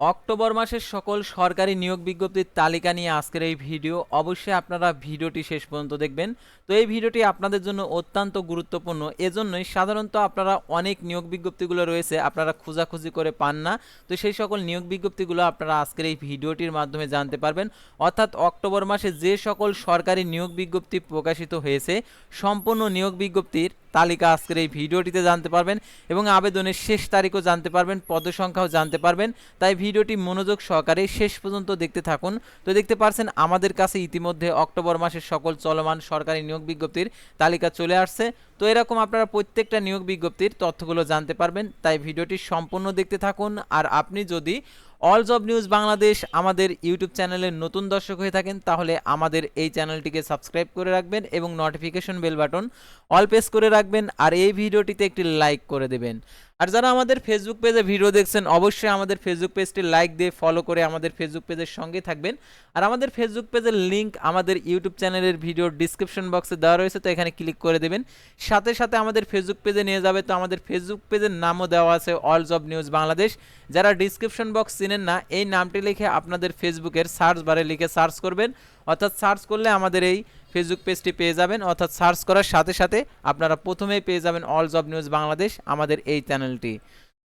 October মাসের সকল সরকারি নিয়োগ বিজ্ঞপ্তির তালিকা নিয়ে আজকের এই ভিডিও। অবশ্যই আপনারা ভিডিওটি শেষ পর্যন্ত দেখবেন। তো এই ভিডিওটি আপনাদের জন্য অত্যন্ত গুরুত্বপূর্ণ। এজন্যই সাধারণত আপনারা অনেক নিয়োগ বিজ্ঞপ্তিগুলো রয়েছে, আপনারা খোঁজাখুঁজি করে পান না। তো সেই সকল নিয়োগ বিজ্ঞপ্তিগুলো আপনারা আজকের এই ভিডিওটির মাধ্যমে জানতে পারবেন। অর্থাৎ অক্টোবর মাসে যে সকল সরকারি নিয়োগ বিজ্ঞপ্তি প্রকাশিত হয়েছে, সম্পূর্ণ নিয়োগ বিজ্ঞপ্তির তালিকা আজকের এই ভিডিওটিতে জানতে পারবেন এবং আবেদনের শেষ তারিখও জানতে পারবেন পদসংখ্যাও জানতে পারবেন। তাই ভিডিওটি মনোযোগ সহকারে শেষ পর্যন্ত দেখতে থাকুন। তো দেখতে পারছেন, আমাদের কাছে ইতিমধ্যে অক্টোবর মাসের সকল চলমান সরকারি নিয়োগ বিজ্ঞপ্তির তালিকা চলে আসছে। তো এরকম আপনারা প্রত্যেকটা নিয়োগ বিজ্ঞপ্তির তথ্যগুলো জানতে পারবেন, তাই ভিডিওটি সম্পূর্ণ দেখতে থাকুন। আর আপনি যদি অল জব নিউজ বাংলাদেশ আমাদের ইউটিউব চ্যানেলের নতুন দর্শক হয়ে থাকেন, তাহলে আমাদের এই চ্যানেলটিকে সাবস্ক্রাইব করে রাখবেন এবং notification bell button all press করে রাখবেন, আর এই ভিডিওটিতে একটি লাইক করে দেবেন। আর যারা আমাদের ফেসবুক পেজে ভিডিও দেখছেন, অবশ্যই আমাদের ফেসবুক পেজটি লাইক দিয়ে ফলো করে আমাদের ফেসবুক পেজের সঙ্গে থাকবেন। আর আমাদের ফেসবুক পেজের লিঙ্ক আমাদের ইউটিউব চ্যানেলের ভিডিওর ডিসক্রিপশন বক্সে দেওয়া রয়েছে, তো এখানে ক্লিক করে দেবেন। সাথে সাথে আমাদের ফেসবুক পেজে নিয়ে যাবে, তো আমাদের ফেসবুক পেজের নামও দেওয়া আছে অল জব নিউজ বাংলাদেশ যারা ডিসক্রিপশন বক্স চিনেন না, এই নামটি লিখে আপনাদের ফেসবুকের সার্চ বারে লিখে সার্চ করবেন। অর্থাৎ সার্চ করলে আমাদের এই ফেসবুক পেজটি পেয়ে যাবেন, অর্থাৎ সার্চ করার সাথে সাথে আপনারা প্রথমেই পেয়ে যাবেন অল জব নিউজ বাংলাদেশ আমাদের এই চ্যানেলটি।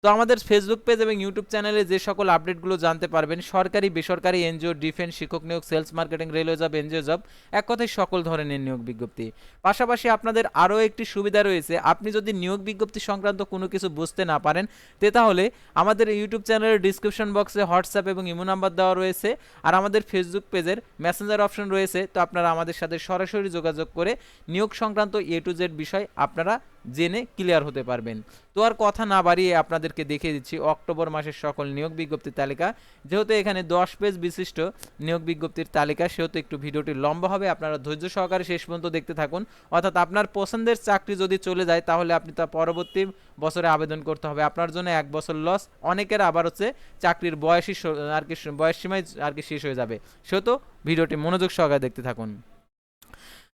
তো আমাদের ফেসবুক পেজ এবং ইউটিউব চ্যানেলে যে সকল আপডেটগুলো জানতে পারবেন, সরকারি, বেসরকারি এনজিও ডিফেন্স শিক্ষক নিয়োগ sales marketing railway job NGO job এক কথায় সকল ধরনের নিয়োগ বিজ্ঞপ্তি। পাশাপাশি আপনাদের আরও একটি সুবিধা রয়েছে, আপনি যদি নিয়োগ বিজ্ঞপ্তি সংক্রান্ত কোনো কিছু বুঝতে না পারেন, তে তাহলে আমাদের ইউটিউব চ্যানেলের ডিসক্রিপশন বক্সে হোয়াটসঅ্যাপ এবং ইমো নাম্বার দেওয়া রয়েছে, আর আমাদের ফেসবুক পেজের মেসেঞ্জার অপশন রয়েছে, তো আপনারা আমাদের সাথে সরাসরি যোগাযোগ করে নিয়োগ সংক্রান্ত এ টু জেড বিষয় আপনারা জেনে ক্লিয়ার হতে পারবেন। তো আর কথা না বাড়িয়ে আপনাদেরকে দেখিয়ে দিচ্ছি, অক্টোবর মাসের সকল নিয়োগ বিজ্ঞপ্তির তালিকা। যেহেতু এখানে দশ পেজ বিশিষ্ট নিয়োগ বিজ্ঞপ্তির তালিকা, সেহেতু একটু ভিডিওটি লম্বা হবে, আপনারা ধৈর্য সহকারে শেষ পর্যন্ত দেখতে থাকুন। অর্থাৎ আপনার পছন্দের চাকরি যদি চলে যায়, তাহলে আপনি তা পরবর্তী বছরে আবেদন করতে হবে। আপনার জন্য এক বছর লস অনেকের আবার হচ্ছে চাকরির বয়সী আর কি বয়স সীমায় আর কি শেষ হয়ে যাবে। সেহেতু ভিডিওটি মনোযোগ সহকারে দেখতে থাকুন।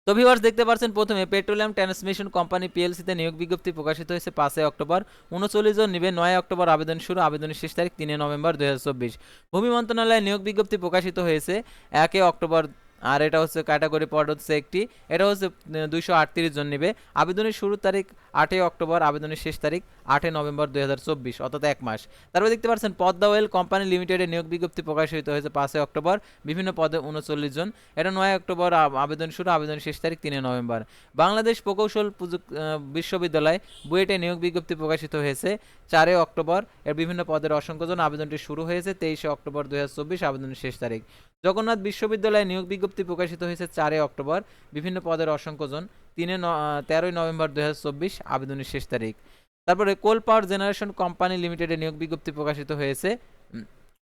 তো ভিউয়ার্স দেখতে পাচ্ছেন প্রথমে পেট্রোলিয়াম ট্রান্সমিশন কোম্পানি পিএলসিতে নিয়োগ বিজ্ঞপ্তি প্রকাশিত হয়েছে পাঁচই অক্টোবর। উনচল্লিশ জন নিবে, নয় অক্টোবর আবেদন শুরু, আবেদনের শেষ তারিখ তিনে নভেম্বর দু হাজার চব্বিশ। ভূমি মন্ত্রণালয়ে নিয়োগ বিজ্ঞপ্তি প্রকাশিত হয়েছে একে অক্টোবর, আর এটা হচ্ছে ক্যাটাগরি পদ হচ্ছে একটি, এটা হচ্ছে দুইশো আটত্রিশ জন নেবে। আবেদনের শুরুর তারিখ আটই অক্টোবর, আবেদনের শেষ তারিখ আটই নভেম্বর দুই হাজার চব্বিশ, অর্থাৎ এক মাস। তারপর দেখতে পাচ্ছেন, পদ্মা ওয়েল কোম্পানি লিমিটেডের নিয়োগ বিজ্ঞপ্তি প্রকাশিত হয়েছে পাঁচই অক্টোবর, বিভিন্ন পদে উনচল্লিশ জন। এটা নয় অক্টোবর আবেদন শুরু আবেদনের শেষ তারিখ তিনে নভেম্বর। বাংলাদেশ প্রকৌশল বিশ্ববিদ্যালয় বুয়েটে নিয়োগ বিজ্ঞপ্তি প্রকাশিত হয়েছে চারই অক্টোবর। এর বিভিন্ন পদের অসংখ্য জন আবেদনটি শুরু হয়েছে তেইশে অক্টোবর দুই হাজার চব্বিশ আবেদনের শেষ তারিখ। জগন্নাথ বিশ্ববিদ্যালয়ে নিয়োগ বিজ্ঞপ্তি প্রকাশিত হয়েছে চারই অক্টোবর, বিভিন্ন পদের অসংখ্য জন। তিনে তেরোই নভেম্বর দুই হাজার চব্বিশ, আবেদনের শেষ তারিখ। তারপরে কোল পাওয়ার জেনারেশন কোম্পানি লিমিটেডে নিয়োগ বিজ্ঞপ্তি প্রকাশিত হয়েছে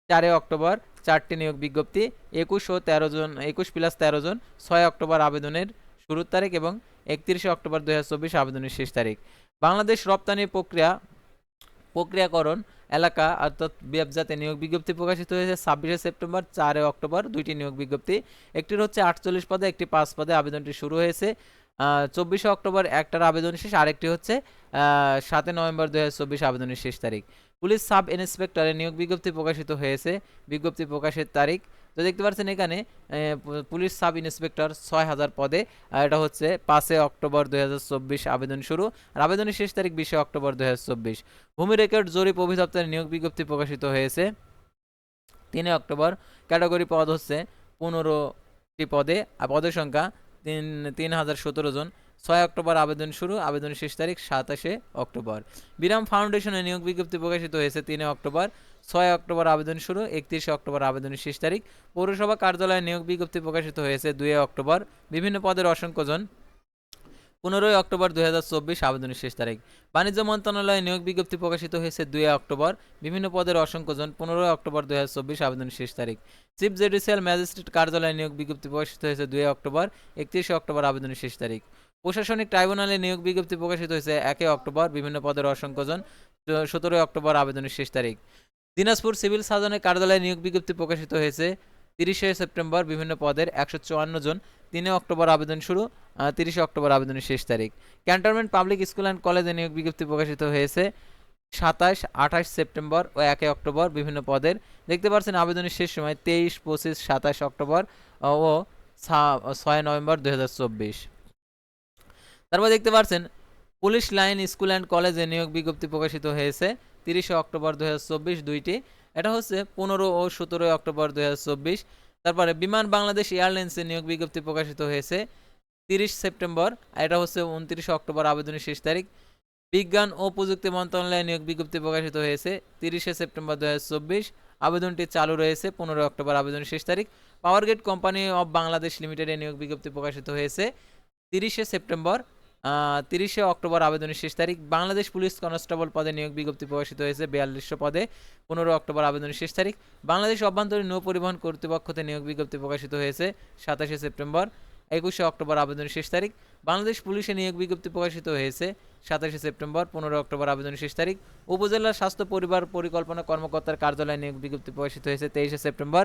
চারই অক্টোবর, চারটি নিয়োগ বিজ্ঞপ্তি, একুশ ও তেরো জন, একুশ প্লাস তেরো জন, ছয় অক্টোবর আবেদনের শুরুর তারিখ এবং একত্রিশে অক্টোবর দু হাজার চব্বিশ আবেদনের শেষ তারিখ। বাংলাদেশ রপ্তানি প্রক্রিয়া, প্রক্রিয়াকরণ এলাকা অর্থাৎ বিএফজাতে নিয়োগ বিজ্ঞপ্তি প্রকাশিত হয়েছে ছাব্বিশে সেপ্টেম্বর চারে অক্টোবর, দুইটি নিয়োগ বিজ্ঞপ্তি, একটির হচ্ছে আটচল্লিশ পদে, একটি পাঁচ পদে আবেদনটি শুরু হয়েছে। চব্বিশে অক্টোবর একটার আবেদন শেষ, আরেকটি হচ্ছে সাতই নভেম্বর দু হাজার চব্বিশ আবেদনের শেষ তারিখ। পুলিশ সাব ইন্সপেক্টরের নিয়োগ বিজ্ঞপ্তি প্রকাশিত হয়েছে। বিজ্ঞপ্তি প্রকাশের তারিখ, তো দেখতে পাচ্ছেন এখানে পুলিশ সাব ইন্সপেক্টর ছয় হাজার পদে, আর এটা হচ্ছে পাঁচই অক্টোবর দু হাজার চব্বিশ আবেদন শুরু, আর আবেদনের শেষ তারিখ বিশে অক্টোবর দু হাজার চব্বিশ। ভূমি রেকর্ড জরিপ অধিদপ্তরের নিয়োগ বিজ্ঞপ্তি প্রকাশিত হয়েছে। তিনে অক্টোবর ক্যাটাগরি পদ হচ্ছে পনেরোটি পদে, আর পদের সংখ্যা তিন তিন হাজার সতেরো জন। ছয় অক্টোবর আবেদন শুরু আবেদনের শেষ তারিখ সাতাশে অক্টোবর। বিরাম ফাউন্ডেশনের নিয়োগ বিজ্ঞপ্তি প্রকাশিত হয়েছে তিনে অক্টোবর। ছয় অক্টোবর আবেদন শুরু, একত্রিশে অক্টোবর আবেদনের শেষ তারিখ। পৌরসভা কার্যালয়ের নিয়োগ বিজ্ঞপ্তি প্রকাশিত হয়েছে দুই অক্টোবর। বিভিন্ন পদের অসংখ্য জন পনেরোই অক্টোবর দু হাজার চব্বিশ আবেদনের শেষ তারিখ। বাণিজ্য মন্ত্রণালয়ে নিয়োগ বিজ্ঞপ্তি প্রকাশিত হয়েছে দুই অক্টোবর। বিভিন্ন পদের অসংখ্য জন পনেরোই অক্টোবর দু হাজার চব্বিশ আবেদনের শেষ তারিখ। চিফ জুডিশিয়াল ম্যাজিস্ট্রেট কার্যালয়ে নিয়োগ বিজ্ঞপ্তি প্রকাশিত হয়েছে দুই অক্টোবর, একত্রিশে অক্টোবর আবেদনের শেষ তারিখ। প্রশাসনিক ট্রাইব্যুনালে নিয়োগ বিজ্ঞপ্তি প্রকাশিত হয়েছে একে অক্টোবর, বিভিন্ন পদের অসংখ্য জন সতেরোই অক্টোবর আবেদনের শেষ তারিখ। দিনাজপুর সিভিল সার্জনের কার্যালয়ে নিয়োগ বিজ্ঞপ্তি প্রকাশিত হয়েছে তিরিশে সেপ্টেম্বর বিভিন্ন পদের একশো চুয়ান্ন জন, তিনে অক্টোবর আবেদন শুরু তিরিশে অক্টোবর আবেদনের শেষ তারিখ। ক্যান্টনমেন্ট পাবলিক স্কুল অ্যান্ড কলেজে নিয়োগ বিজ্ঞপ্তি প্রকাশিত হয়েছে সাতাশ, আঠাশ সেপ্টেম্বর ও একে অক্টোবর বিভিন্ন পদের। দেখতে পাচ্ছেন, আবেদনের শেষ সময় তেইশ, পঁচিশ, সাতাশ অক্টোবর ও ছয় নভেম্বর চব্বিশ। তারপর দেখতে পাচ্ছেন, পুলিশ লাইন স্কুল অ্যান্ড কলেজে নিয়োগ বিজ্ঞপ্তি প্রকাশিত হয়েছে তিরিশে অক্টোবর চব্বিশ দুইটি। এটা হচ্ছে পনেরো ও সতেরোই অক্টোবর দুই হাজার চব্বিশ। তারপরে বিমান বাংলাদেশ এয়ারলাইন্সে নিয়োগ বিজ্ঞপ্তি প্রকাশিত হয়েছে তিরিশ সেপ্টেম্বর এটা হচ্ছে উনত্রিশে অক্টোবর আবেদনের শেষ তারিখ। বিজ্ঞান ও প্রযুক্তি মন্ত্রণালয়ে নিয়োগ বিজ্ঞপ্তি প্রকাশিত হয়েছে তিরিশে সেপ্টেম্বর দু আবেদনটি চালু রয়েছে পনেরোই অক্টোবর আবেদনের শেষ তারিখ। Power grid company of Bangladesh লিমিটেডে নিয়োগ বিজ্ঞপ্তি প্রকাশিত হয়েছে তিরিশে সেপ্টেম্বর তিরিশে অক্টোবর আবেদনের শেষ তারিখ। বাংলাদেশ পুলিশ কনস্টেবল পদে নিয়োগ বিজ্ঞপ্তি প্রকাশিত হয়েছে বিয়াল্লিশশো পদে, পনেরো অক্টোবর আবেদনের শেষ তারিখ। বাংলাদেশ অভ্যন্তরীণ নৌ পরিবহন কর্তৃপক্ষতে নিয়োগ বিজ্ঞপ্তি প্রকাশিত হয়েছে সাতাশে সেপ্টেম্বর, একুশে অক্টোবর আবেদনের শেষ তারিখ। বাংলাদেশ পুলিশে নিয়োগ বিজ্ঞপ্তি প্রকাশিত হয়েছে সাতাশে সেপ্টেম্বর, পনেরো অক্টোবর আবেদনের শেষ তারিখ। উপজেলা স্বাস্থ্য পরিবার পরিকল্পনা কর্মকর্তার কার্যালয়ে নিয়োগ বিজ্ঞপ্তি প্রকাশিত হয়েছে তেইশে সেপ্টেম্বর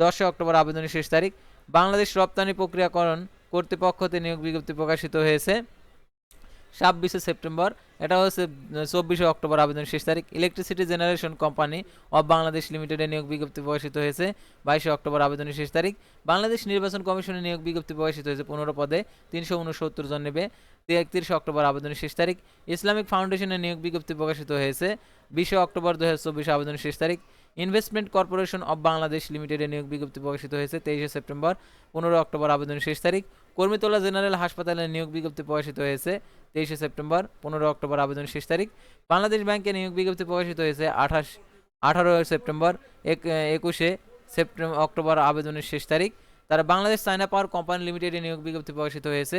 দশই অক্টোবর আবেদনের শেষ তারিখ। বাংলাদেশ রপ্তানি প্রক্রিয়াকরণ কর্তৃপক্ষতে নিয়োগ বিজ্ঞপ্তি প্রকাশিত হয়েছে ছাব্বিশে সেপ্টেম্বর। এটা হচ্ছে চব্বিশে অক্টোবর আবেদন শেষ তারিখ। Electricity generation company of Bangladesh লিমিটেডে নিয়োগ বিজ্ঞপ্তি প্রকাশিত হয়েছে বাইশে অক্টোবর আবেদনের শেষ তারিখ। বাংলাদেশ নির্বাচন কমিশনের নিয়োগ বিজ্ঞপ্তি প্রকাশিত হয়েছে পনেরো পদে, তিনশো উনসত্তর জন নেবে। একত্রিশে অক্টোবর আবেদনের শেষ তারিখ। ইসলামিক ফাউন্ডেশনে নিয়োগ বিজ্ঞপ্তি প্রকাশিত হয়েছে বিশে অক্টোবর দু হাজার চব্বিশ আবেদনের শেষ তারিখ। ইনভেস্টমেন্ট কর্পোরেশন অব বাংলাদেশ লিমিটেডে নিয়োগ বিজ্ঞপ্তি প্রকাশিত হয়েছে তেইশে সেপ্টেম্বর, পনেরো অক্টোবর আবেদনের শেষ তারিখ। কর্মীতলা জেনারেল হাসপাতালে নিয়োগ বিজ্ঞপ্তি প্রকাশিত হয়েছে তেইশে সেপ্টেম্বর, পনেরো অক্টোবর আবেদনের শেষ তারিখ। বাংলাদেশ ব্যাংকে নিয়োগ বিজ্ঞপ্তি প্রকাশিত হয়েছে আঠাশ আঠারো সেপ্টেম্বর, এক, একুশে সেপ্টেম্বর অক্টোবর আবেদনের শেষ তারিখ। তারা বাংলাদেশ চায়না পাওয়ার কোম্পানি লিমিটেডে নিয়োগ বিজ্ঞপ্তি প্রকাশিত হয়েছে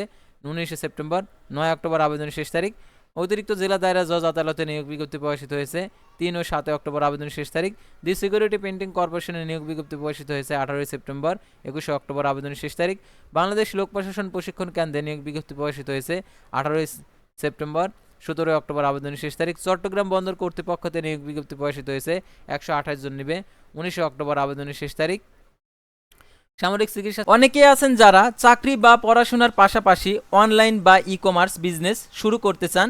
উনিশে সেপ্টেম্বর, নয় অক্টোবর আবেদনের শেষ তারিখ। অতিরিক্ত জেলা দায়রা জজ আদালতে নিয়োগ বিজ্ঞপ্তি প্রকাশিত হয়েছে। তিন ও সাতই অক্টোবর আবেদনের শেষ তারিখ। দি সিকিউরিটি পেন্টিং কর্পোরেশনে নিয়োগ বিজ্ঞপ্তি প্রকাশিত হয়েছে আঠারোই সেপ্টেম্বর, একুশে অক্টোবর আবেদনের শেষ তারিখ। বাংলাদেশ লোক প্রশাসন প্রশিক্ষণ কেন্দ্রে নিয়োগ বিজ্ঞপ্তি প্রকাশিত হয়েছে আঠারোই সেপ্টেম্বর, সতেরোই অক্টোবর আবেদনের শেষ তারিখ। চট্টগ্রাম বন্দর কর্তৃপক্ষতে নিয়োগ বিজ্ঞপ্তি প্রকাশিত হয়েছে একশো আঠাশ জন নিবে। উনিশে অক্টোবর আবেদনের শেষ তারিখ। সামরিক চিকিৎসা অনেকে আছেন যারা চাকরি বা পড়াশোনার পাশাপাশি অনলাইন বা ই কমার্স বিজনেস শুরু করতে চান।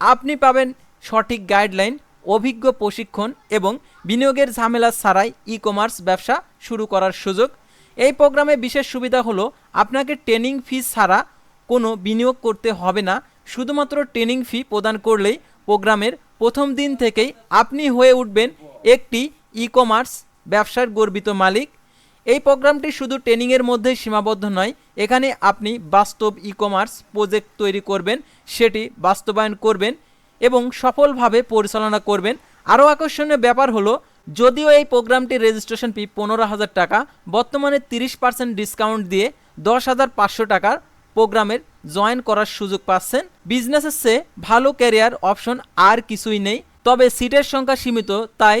আপনি পাবেন সঠিক গাইডলাইন, অভিজ্ঞ প্রশিক্ষণ এবং বিনিয়োগের ঝামেলা ছাড়াই ই কমার্স ব্যবসা শুরু করার সুযোগ। এই প্রোগ্রামে বিশেষ সুবিধা হলো, আপনাকে ট্রেনিং ফি ছাড়া কোনো বিনিয়োগ করতে হবে না। শুধুমাত্র ট্রেনিং ফি প্রদান করলেই প্রোগ্রামের প্রথম দিন থেকেই আপনি হয়ে উঠবেন একটি ই কমার্স ব্যবসার গর্বিত মালিক। এই প্রোগ্রামটি শুধু ট্রেনিংয়ের মধ্যেই সীমাবদ্ধ নয়, এখানে আপনি বাস্তব ই কমার্স প্রজেক্ট তৈরি করবেন, সেটি বাস্তবায়ন করবেন এবং সফলভাবে পরিচালনা করবেন। আরও আকর্ষণীয় ব্যাপার হলো, যদিও এই প্রোগ্রামটির রেজিস্ট্রেশন ফি পনেরো হাজার টাকা, বর্তমানে তিরিশ পার্সেন্ট ডিসকাউন্ট দিয়ে দশ হাজার পাঁচশো টাকার প্রোগ্রামের জয়েন করার সুযোগ পাচ্ছেন। বিজনেসের চেয়ে ভালো ক্যারিয়ার অপশন আর কিছুই নেই, তবে সিটের সংখ্যা সীমিত, তাই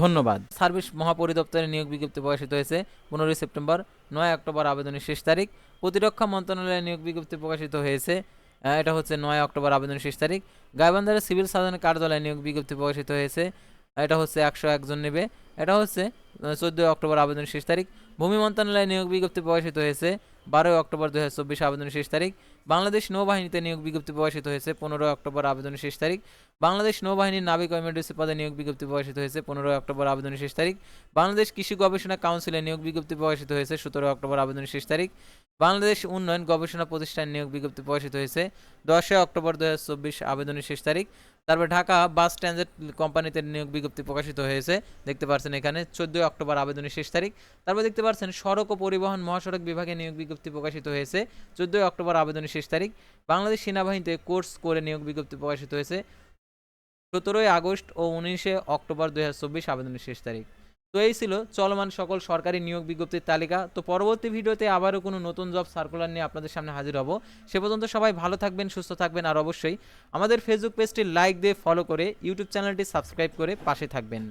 ধন্যবাদ। সার্ভিস মহাপরিদপ্তরে নিয়োগ বিজ্ঞপ্তি প্রকাশিত হয়েছে পনেরোই সেপ্টেম্বর, নয় অক্টোবর আবেদনের শেষ তারিখ। প্রতিরক্ষা মন্ত্রণালয়ে নিয়োগ বিজ্ঞপ্তি প্রকাশিত হয়েছে এটা হচ্ছে নয় অক্টোবর আবেদনের শেষ তারিখ। গাইবান্ধারের সিভিল সার্জনের কার্যালয়ে নিয়োগ বিজ্ঞপ্তি প্রকাশিত হয়েছে, এটা হচ্ছে একশো একজন নেবে। এটা হচ্ছে চোদ্দোই অক্টোবর আবেদনের শেষ তারিখ। ভূমি মন্ত্রণালয়ে নিয়োগ বিজ্ঞপ্তি প্রকাশিত হয়েছে, বারোই অক্টোবর দু হাজার চব্বিশ আবেদনের শেষ তারিখ। বাংলাদেশ নৌবাহিনীতে নিয়োগ বিজ্ঞপ্তি প্রকাশিত হয়েছে পনেরোই অক্টোবর আবেদনের শেষ তারিখ। বাংলাদেশ নৌবাহিনীর নাবিক এমার্জেন্সি পদে নিয়োগ বিজ্ঞপ্তি প্রকাশিত হয়েছে পনেরোই অক্টোবর আবেদনের শেষ তারিখ। বাংলাদেশ কৃষি গবেষণা কাউন্সিলে নিয়োগ বিজ্ঞপ্তি প্রকাশিত হয়েছে সতেরো অক্টোবর আবেদনের শেষ তারিখ। বাংলাদেশ উন্নয়ন গবেষণা প্রতিষ্ঠান নিয়োগ বিজ্ঞপ্তি প্রকাশিত হয়েছে দশই অক্টোবর দু হাজার চব্বিশ আবেদনের শেষ তারিখ। তারপর ঢাকা বাস ট্রানজিট কোম্পানিতে নিয়োগ বিজ্ঞপ্তি প্রকাশিত হয়েছে, দেখতে পাচ্ছেন এখানে চোদ্দই অক্টোবর আবেদনের শেষ তারিখ। তারপর দেখতে পাচ্ছেন সড়ক ও পরিবহন মহাসড়ক বিভাগে নিয়োগ বিজ্ঞপ্তি প্রকাশিত হয়েছে, চোদ্দই অক্টোবর আবেদনের শেষ তারিখ। বাংলাদেশ সেনাবাহিনীতে কোর্স করে নিয়োগ বিজ্ঞপ্তি প্রকাশিত হয়েছে সতেরোই আগস্ট ও উনিশে অক্টোবর হাজার চব্বিশ আবেদনের শেষ তারিখ। তো এই ছিল চলমান সকল সরকারি নিয়োগ বিজ্ঞপ্তির তালিকা। তো পরবর্তী ভিডিওতে আবারও কোনো নতুন জব সার্কুলার নিয়ে আপনাদের সামনে হাজির হব। সে পর্যন্ত সবাই ভালো থাকবেন, সুস্থ থাকবেন আর অবশ্যই আমাদের ফেসবুক পেজটি লাইক দিয়ে ফলো করে ইউটিউব চ্যানেলটি সাবস্ক্রাইব করে পাশে থাকবেন।